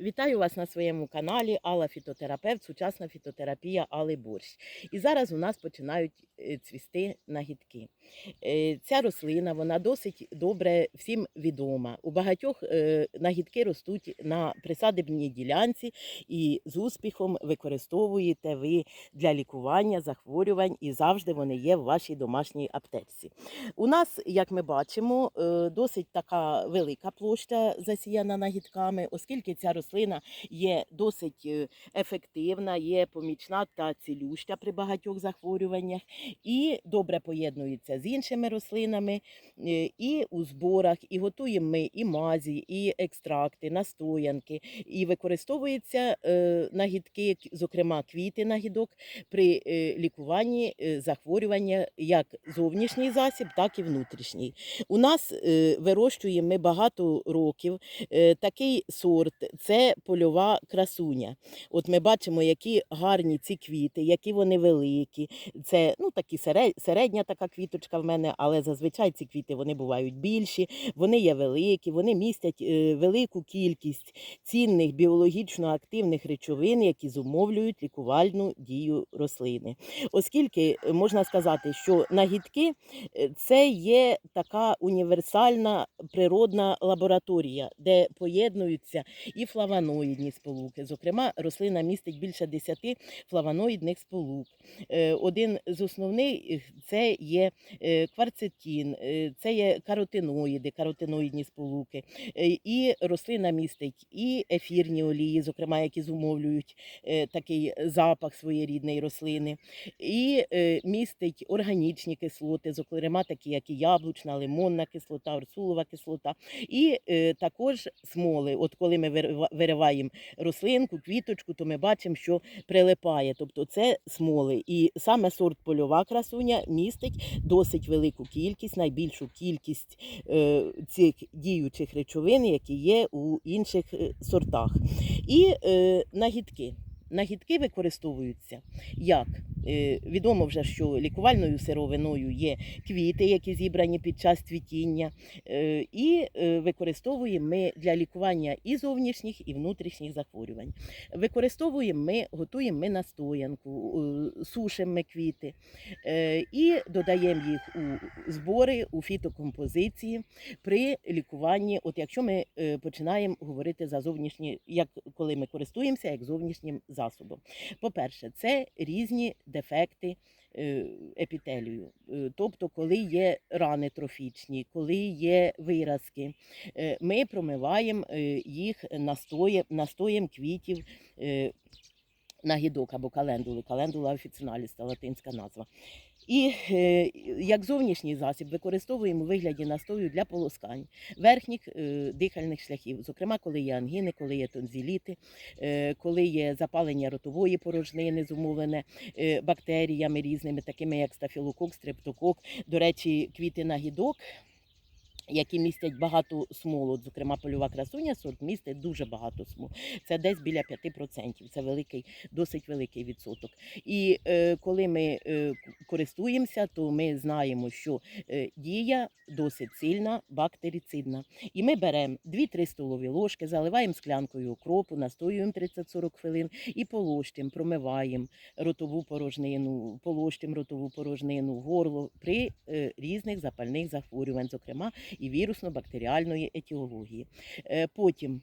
Вітаю вас на своєму каналі Алла Фітотерапевт, сучасна фітотерапія Али Борщ. І зараз у нас починають е, цвісти нагідки. Е, Ця рослина вона досить добре всім відома. У багатьох е, нагідки ростуть на присадибній ділянці і з успіхом використовуєте ви для лікування захворювань, і завжди вони є в вашій домашній аптечці. У нас, як ми бачимо, досить така велика площа засіяна нагідками, оскільки ця рослина є досить е, ефективна, є помічна та цілюща при багатьох захворюваннях і добре поєднується з іншими рослинами е, і у зборах, і готуємо ми і мазі, і екстракти, настоянки, і використовуються е, нагідки, зокрема квіти нагідок, при лікуванні захворювання як зовнішній засіб, так і внутрішній. У нас вирощуємо ми багато років такий сорт це польова красуня. От ми бачимо, які гарні ці квіти, які вони великі. Це ну такі середня така квіточка в мене, але зазвичай ці квіти вони бувають більші, вони є великі, вони містять е, велику кількість цінних біологічно активних речовин, які зумовлюють лікувальну дію рослини. Оскільки е, можна сказати, що нагідки е, це є така універсальна природна лабораторія, де поєднуються і флавоноїдні сполуки. Зокрема, рослина містить більше 10 флавоноїдних сполук. Е, Один з основних це є е, кварцетин, е, це є каротиноїди, каротиноїдні сполуки. Е, І рослина містить і ефірні олії, зокрема, які зумовлюють е, такий запах своєрідної рослини, і е, містить органічні кислоти, зокрема, такі як і яблучна, лимонна кислота, урсулова кислота, і е, також смоли. От коли ми вириваємо рослинку, квіточку, то ми бачимо, що прилипає. Тобто це смоли. І саме сорт польова красуня містить досить велику кількість, найбільшу кількість е, цих діючих речовин, які є у інших е, сортах. І е, нагідки. Нагідки використовуються як відомо вже, що лікувальною сировиною є квіти, які зібрані під час цвітіння, е, і е, використовуємо ми для лікування і зовнішніх, і внутрішніх захворювань. Використовуємо ми, готуємо ми настоянку, е, сушимо ми квіти е, і додаємо їх у збори, у фітокомпозиції при лікуванні. От якщо ми е, починаємо говорити за зовнішні, як коли ми користуємося як зовнішнім засобом. По-перше, це різні дефекти е, епітелію, Е, тобто, коли є рани трофічні, коли є виразки, е, ми промиваємо їх настоєм, настоєм квітів. Нагідок На гідок або календули, календула офіціналіста, латинська назва. І е, як зовнішній засіб використовуємо у вигляді настою для полоскань верхніх е, дихальних шляхів, зокрема, коли є ангіни, коли є тонзіліти, е, коли є запалення ротової порожнини, зумовлене бактеріями різними, такими як стафілокок, стрептокок. До речі, квіти на гідок. Які містять багато смолу, зокрема польова красуня, сорт містить дуже багато смолу. Це десь біля 5%. Це великий, досить великий відсоток. І е, коли ми е, користуємося, то ми знаємо, що е, дія досить сильна, бактерицидна. І ми беремо 2-3 столові ложки, заливаємо склянкою окропу, настоюємо 30-40 хвилин і полощимо, промиваємо ротову порожнину, полощимо ротову порожнину, горло при е, різних запальних захворювань, зокрема і вірусно-бактеріальної етіології. Е, Потім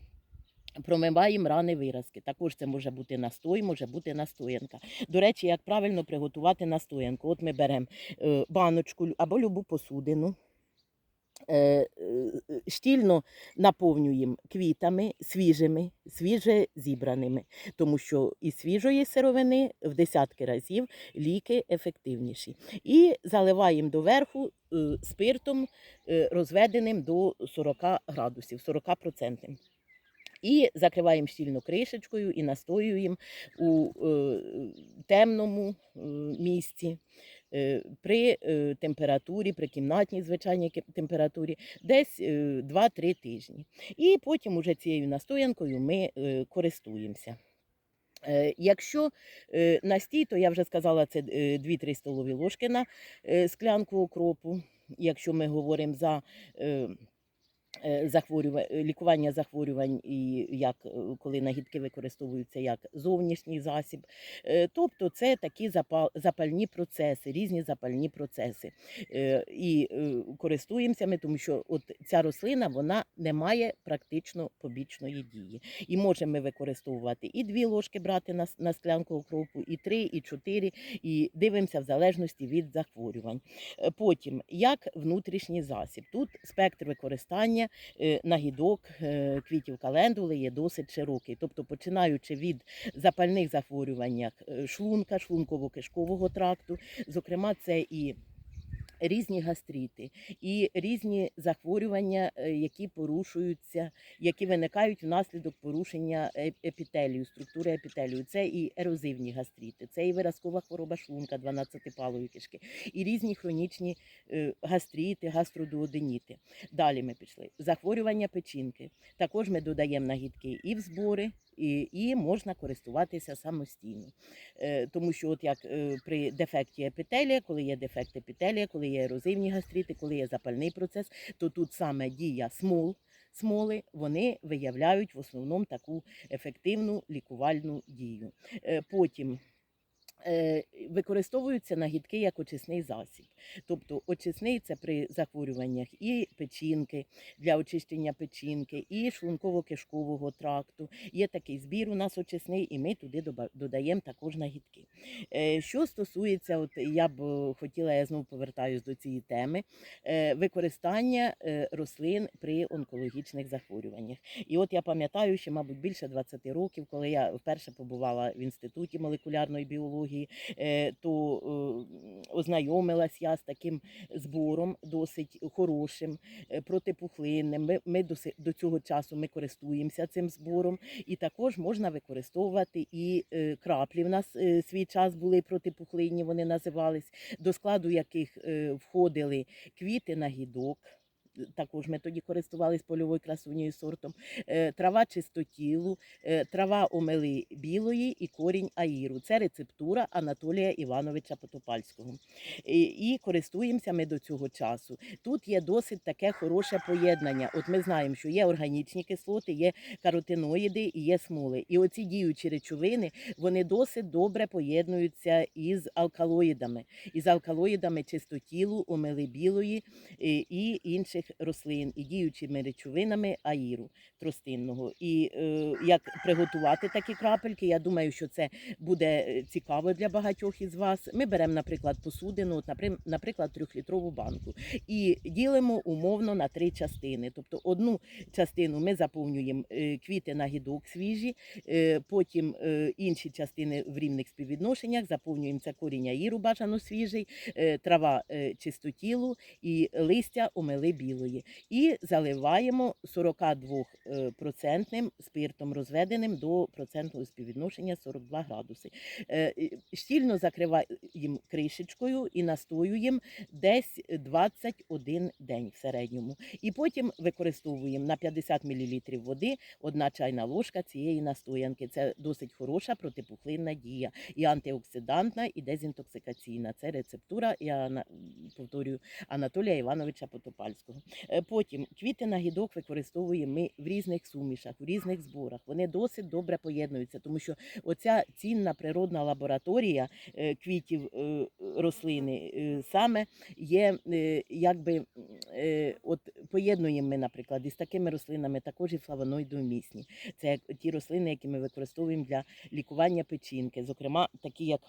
Промиваємо рани виразки. Також це може бути настой, може бути настоянка. До речі, як правильно приготувати настоянку? От ми беремо е, баночку або любу посудину. Е, е, Щільно наповнюємо квітами свіжими, свіже зібраними, тому що із свіжої сировини в десятки разів ліки ефективніші. І заливаємо доверху е, спиртом, розведеним до 40 градусів, 40%. І закриваємо щільно кришечкою і настоюємо у темному місці. Е, При е, температурі, при кімнатній звичайній температурі, десь е, 2-3 тижні. І потім уже цією настоянкою ми е, користуємося. Е, Якщо е, настій, то я вже сказала, це е, 2-3 столові ложки на е, склянку окропу. Якщо ми говоримо за е, е, захворюва- е, лікування захворювань, і як е, коли нагідки використовуються як зовнішній засіб. Тобто це такі запальні процеси, різні запальні процеси. І користуємося ми, тому що от ця рослина вона не має практично побічної дії. І можемо ми використовувати і дві ложки брати на, на склянку окропу, і три, і чотири, і дивимося в залежності від захворювань. Потім, як внутрішній засіб, тут спектр використання нагідок, е, квітів календули є досить широкий. Тобто, починаючи від запальних захворювань е, шлунка, шлунково-кишкового тракту, зокрема, це і Різні гастрити і різні захворювання, е, які порушуються, які виникають внаслідок порушення епітелію, структури епітелію. Це і ерозивні гастрити, це і виразкова хвороба шлунка 12-палої кишки, і різні хронічні е, гастрити, гастродуоденіти. Далі ми пішли. Захворювання печінки. Також ми додаємо нагідки і в збори, і, і можна користуватися самостійно. Е, Тому що, от як при дефекті епітелія, коли є дефект епітелія, коли є ерозивні гастрити, коли є запальний процес, то тут саме дія смол. Смоли вони виявляють в основному таку ефективну лікувальну дію. Е, Потім використовуються нагідки як очисний засіб. Тобто очисний це при захворюваннях і печінки для очищення печінки, і шлунково-кишкового тракту. Є такий збір у нас очисний, і ми туди додаємо також нагідки. Е, Що стосується, от я б е, хотіла, я знову повертаюсь до цієї теми, е, використання е, рослин при онкологічних захворюваннях. І от я пам'ятаю, що, мабуть, більше 20 років, коли я вперше побувала в інституті молекулярної біології, е, то е, ознайомилась я з таким збором досить хорошим, е, протипухлинним. Ми, ми доси- до цього часу ми користуємося цим збором, і також можна використовувати і краплі. В нас свій час були протипухлинні, вони називались, до складу яких входили квіти на гідок. Також ми тоді користувалися польовою красунею сортом, е, трава чистотілу, е, трава омели білої і корінь аїру. Це рецептура Анатолія Івановича Потопальського. І, і користуємося ми до цього часу. Тут є досить таке хороше поєднання. От ми знаємо, що є органічні кислоти, є каротиноїди і є смоли. І оці діючі речовини вони досить добре поєднуються із алкалоїдами, із алкалоїдами чистотілу, омели білої е, і інших рослин, і діючими речовинами аїру тростинного. І е, як приготувати такі крапельки, я думаю, що це буде е, цікаво для багатьох із вас. Ми беремо, наприклад, посудину, наприклад, трьохлітрову банку, і ділимо умовно на три частини. Тобто одну частину ми заповнюємо е, квіти на гідок свіжі, е, потім інші частини в рівних співвідношеннях заповнюємо це корінь аїру бажано свіжий, трава чистотілу і листя омели білої. І заливаємо 42% спиртом розведеним до процентного співвідношення 42 градуси. Е, Щільно закриваємо кришечкою і настоюємо десь 21 день в середньому. І потім використовуємо на 50 мл води одна чайна ложка цієї настоянки. Це досить хороша протипухлинна дія, і антиоксидантна, і дезінтоксикаційна. Це рецептура, я повторюю, Анатолія Івановича Потопальського. Е, Потім квіти на гідок використовуємо ми в різних сумішах, в різних зборах. Вони досить добре поєднуються, тому що оця цінна природна лабораторія е, квітів е, рослини саме є якби от поєднуємо ми, наприклад, із такими рослинами також і флавоноїдомісні. Це ті рослини, які ми використовуємо для лікування печінки, зокрема, такі як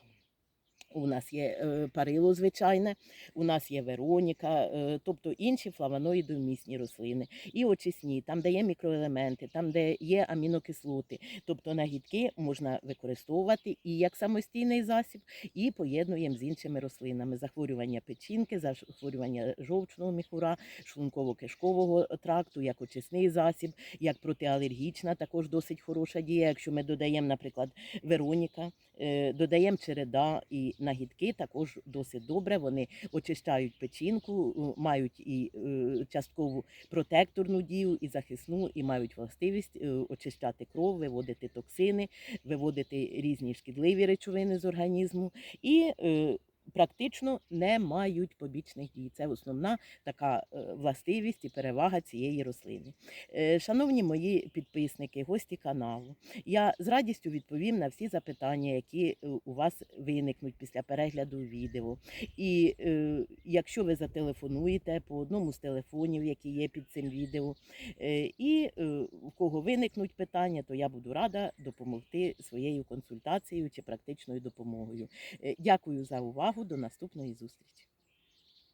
у нас є е, парило звичайне, у нас є Вероніка, е, тобто інші флавоноїдомісні рослини, і очисні, там, де є мікроелементи, там, де є амінокислоти. Тобто нагідки можна використовувати і як самостійний засіб, і поєднуємо з іншими рослинами. Захворювання печінки, захворювання жовчного міхура, шлунково-кишкового тракту, як очисний засіб, як протиалергічна, також досить хороша дія. Якщо ми додаємо, наприклад, Вероніка, е, додаємо череда і нагідки, також досить добре. Вони очищають печінку, мають і е, часткову протекторну дію, і захисну, і мають властивість е, очищати кров, виводити токсини, виводити різні шкідливі речовини з організму. І е, практично не мають побічних дій. Це основна така е, властивість і перевага цієї рослини. Е, Шановні мої підписники, гості каналу, я з радістю відповім на всі запитання, які е, у вас виникнуть після перегляду відео. І якщо ви зателефонуєте по одному з телефонів, які є під цим відео, і у кого виникнуть питання, то я буду рада допомогти своєю консультацією чи практичною допомогою. Дякую за увагу. До наступної зустрічі.